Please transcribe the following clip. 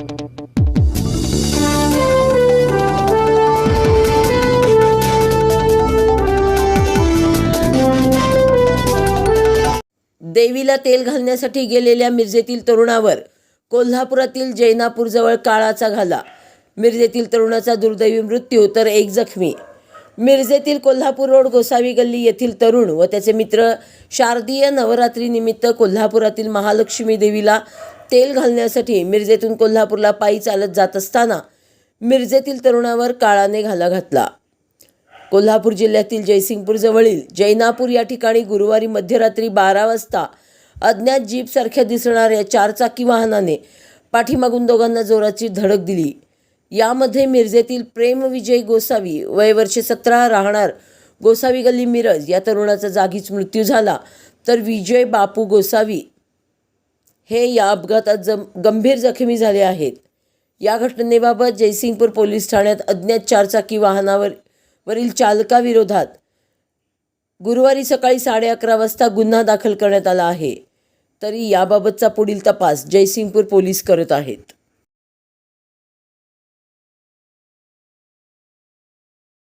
देवीला तेल घालण्यासाठी गेलेल्या मिरजेतील तरुणावर कोल्हापुरातील जैनापूरजवळ काळाचा घाला. मिरजेतील तरुणाचा दुर्दैवी मृत्यू तर एक जखमी. मिरजेतील कोल्हापूर रोड गोसावी गल्ली येथील तरुण व त्याचे मित्र शारदीय नवरात्रीनिमित्त कोल्हापुरातील महालक्ष्मी देवीला तेल घालण्यासाठी मिरजेतून कोल्हापूरला पायी चालत जात असताना मिरजेतील तरुणावर काळाने घाला घातला. कोल्हापूर जिल्ह्यातील जयसिंगपूरजवळील जैनापूर या ठिकाणी गुरुवारी मध्यरात्री बारा वाजता अज्ञात जीपसारख्या दिसणाऱ्या चारचाकी वाहनाने पाठीमागून दोघांना जोराची धडक दिली. यामध्ये मिरजेतील प्रेम विजय गोसावी वय वर्षे सतरा राहणार गोसावी गल्ली मिरज या तरुणाचा जागीच मृत्यू झाला. तर विजय बापू गोसावी हे या अपघातात जम गंभीर जखमी झाले आहेत. या घटनेबाबत जयसिंगपूर पोलीस ठाण्यात अज्ञात चारचाकी वाहनावर वरील चालकाविरोधात गुरुवारी सकाळी साडे अकरा वाजता गुन्हा दाखल करण्यात आला आहे. तरी याबाबतचा पुढील तपास जयसिंगपूर पोलीस करत आहेत.